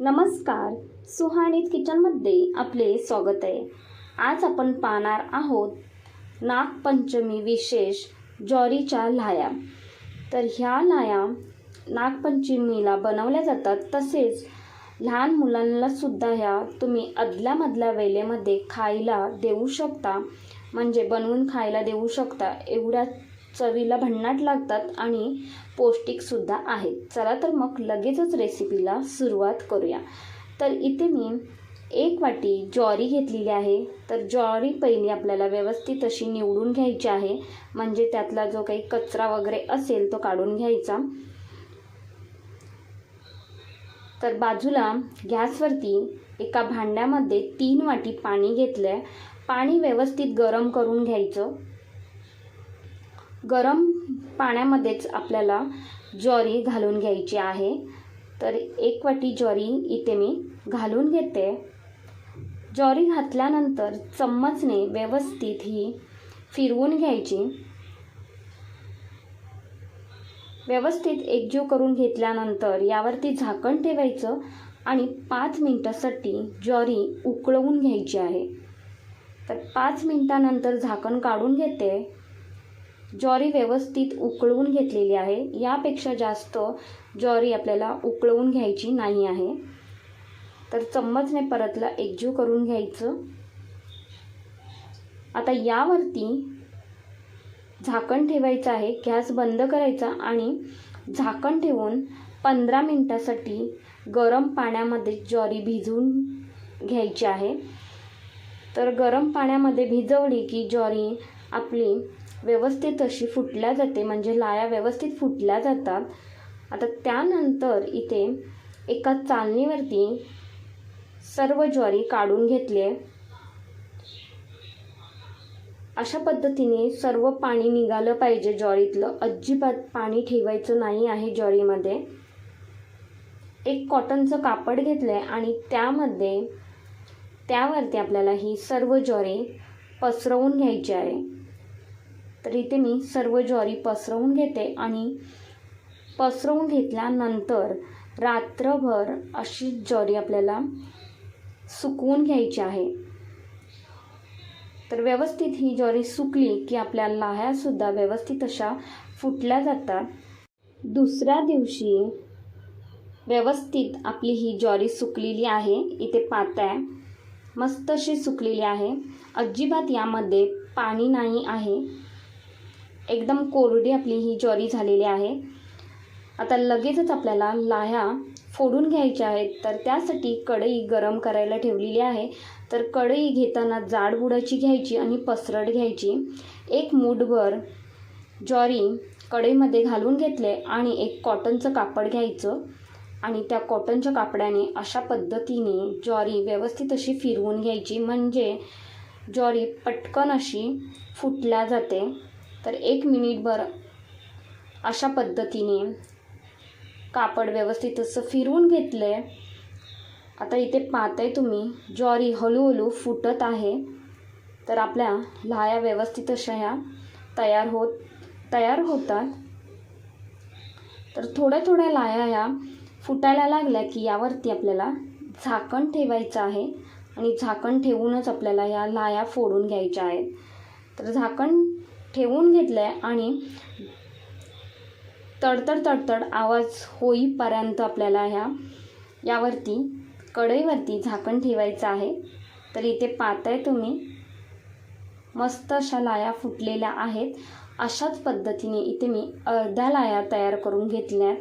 नमस्कार. सुहाणीत किचनमध्ये आपले स्वागत आहे. आज आपण पाहणार आहोत नागपंचमी विशेष ज्वारीच्या लाया. तर ह्या लाया नागपंचमीला बनवल्या जातात. तसेच लहान मुलांना सुद्धा ह्या तुम्ही अदल्यामधल्या वेळेमध्ये खायला देऊ शकता. म्हणजे बनवून खायला देऊ शकता. एवढ्या चवीला भन्नाट लागतात आणि पौष्टिकसुद्धा आहेत. चला तर मग लगेचच रेसिपीला सुरुवात करूया. तर इथे मी एक वाटी ज्वारी घेतलेली आहे. तर ज्वारी पहिली आपल्याला व्यवस्थित अशी निवडून घ्यायची आहे. म्हणजे त्यातला जो काही कचरा वगैरे असेल तो काढून घ्यायचा. तर बाजूला गॅसवरती एका भांड्यामध्ये तीन वाटी पाणी घेतलं आहे पाणी व्यवस्थित गरम करून घ्यायचं. गरम पाण्यामध्येच आपल्याला ज्वारी घालून घ्यायची आहे. तर एक वाटी ज्वारी इथे मी घालून घेते. ज्वारी घातल्यानंतर चम्मचने व्यवस्थित ही फिरवून घ्यायची. व्यवस्थित एकजीव करून घेतल्यानंतर यावरती झाकण ठेवायचं आणि पाच मिनटासाठी ज्वारी उकळवून घ्यायची आहे. तर पाच मिनटानंतर झाकण काढून घेते. ज्वारी व्यवस्थित उकळवून घेतलेली आहे. यापेक्षा जास्त ज्वारी आपल्याला उकळवून घ्यायची नाही आहे. तर चम्मचने परतला एकजीव करून घ्यायचं. आता यावरती झाकण ठेवायचं आहे. गॅस बंद करायचा आणि झाकण ठेवून पंधरा मिनटासाठी गरम पाण्यामध्ये ज्वारी भिजवून घ्यायची आहे. तर गरम पाण्यामध्ये भिजवली की ज्वारी आपली व्यवस्थित अशी फुटल्या जाते म्हणजे लाया व्यवस्थित फुटल्या जातात. आता त्यानंतर इथे एका चालणीवरती सर्व ज्वारी काढून घेतली आहे. अशा पद्धतीने सर्व पाणी निघालं पाहिजे ज्वारीतलं. अजिबात पाणी ठेवायचं नाही आहे ज्वारीमध्ये. एक कॉटनचं कापड घेतलं आहे आणि त्यामध्ये त्यावरती आपल्याला ही सर्व ज्वारी पसरवून घ्यायची आहे. तर इथे मी सर्व ज्वारी पसरवून घेते आणि पसरवून घेतल्यानंतर रात्रभर अशी ज्वारी आपल्याला सुकवून घ्यायची आहे. तर व्यवस्थित ही ज्वारी सुकली की आपल्या लाह्यासुद्धा व्यवस्थित अशा फुटल्या जातात. दुसऱ्या दिवशी व्यवस्थित आपली ही ज्वारी सुकलेली आहे. इथे पातळ मस्त अशी सुकलेली आहे. अजिबात यामध्ये पाणी नाही आहे. एकदम कोरडी आपली ही ज्वारी झालेली आहे. आता लगेचच आपल्याला लाह्या फोडून घ्यायच्या आहेत. तर त्यासाठी कढई गरम करायला ठेवलेली आहे. तर कढई घेताना जाड बुडाची घ्यायची आणि पसरट घ्यायची. एक मूठभर ज्वारी कढईमध्ये घालून घेतले आणि एक कॉटनचं कापड घ्यायचं. आणि त्या कॉटनच्या कापडाने अशा पद्धतीने ज्वारी व्यवस्थित अशी फिरवून घ्यायची. म्हणजे ज्वारी पटकन अशी फुटल्या जाते. तर एक मिनिटभर अशा पद्धतीने कापड व्यवस्थित असं फिरवून घेतलं आहे आता इथे पाहताय तुम्ही ज्वारी हळूहळू फुटत आहे. तर आपल्या लाया व्यवस्थित अशा ह्या तयार होत तयार होतात. तर थोड्या थोड्या लाया ह्या फुटायला लागल्या की यावरती आपल्याला झाकण ठेवायचं आहे आणि झाकण ठेवूनच आपल्याला या लाया फोडून घ्यायच्या आहेत. तर झाकण ठेवून घेतलं आहे आणि तडतड तडतड आवाज होईपर्यंत आपल्याला ह्या यावरती कढईवरती झाकण ठेवायचं आहे. तर इथे पाहताय तुम्ही मस्त अशा लाया फुटलेल्या आहेत. अशाच पद्धतीने इथे मी अर्ध्या लाया तयार करून घेतल्यात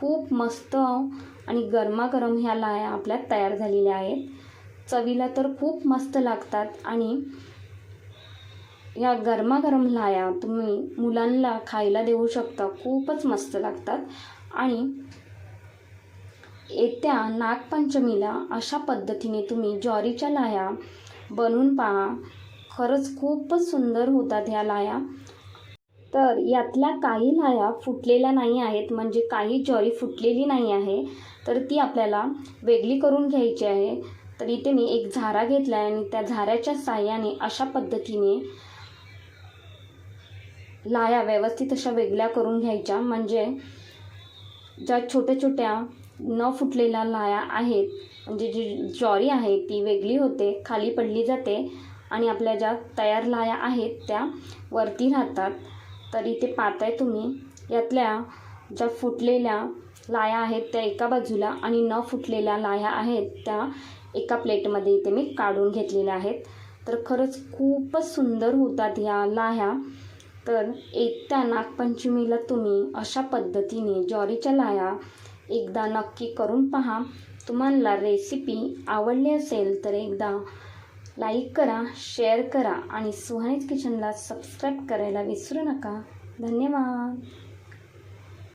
खूप मस्त आणि गरमागरम ह्या लाया आपल्या तयार झालेल्या आहेत. चवीला तर खूप मस्त लागतात आणि या गरमागरम लाया तुम्ही मुलांना खायला देऊ शकता. खूपच मस्त लागतात. आणि येत्या नागपंचमीला अशा पद्धतीने तुम्ही ज्वारीच्या लाया बनवून पहा. खरंच खूपच सुंदर होतात ह्या लाया तर यातल्या काही लाया फुटलेल्या नाही आहेत म्हणजे काही ज्वारी फुटलेली नाही आहे तर ती आपल्याला वेगळी करून घ्यायची आहे. तर इथे मी एक झारा घेतला आहे आणि त्या झाऱ्याच्या साह्याने अशा पद्धतीने लाया व्यवस्थित अशा वेगळ्या करून घ्यायच्या. म्हणजे ज्या छोट्या छोट्या न फुटलेल्या लाया आहेत म्हणजे जी ज्वारी आहे ती वेगळी होते खाली पडली जाते आणि आपल्या ज्या तयार लाया आहेत त्या वरती राहतात. तर इथे पाहताय तुम्ही यातल्या ज्या फुटलेल्या लाया आहेत त्या एका बाजूला आणि न फुटलेल्या लाया आहेत त्या एका प्लेटमध्ये इथे मी काढून घेतलेल्या आहेत. तर खरंच खूपच सुंदर होतात ह्या लाह्या तर येत्या नागपंचमीला तुम्ही अशा पद्धतीने ज्वारीच्या लाया एकदा नक्की करून पहा. तुम्हाला रेसिपी आवडली असेल तर एकदा लाईक करा शेअर करा आणि सुहानीज किचनला सबस्क्राईब करायला विसरू नका. धन्यवाद.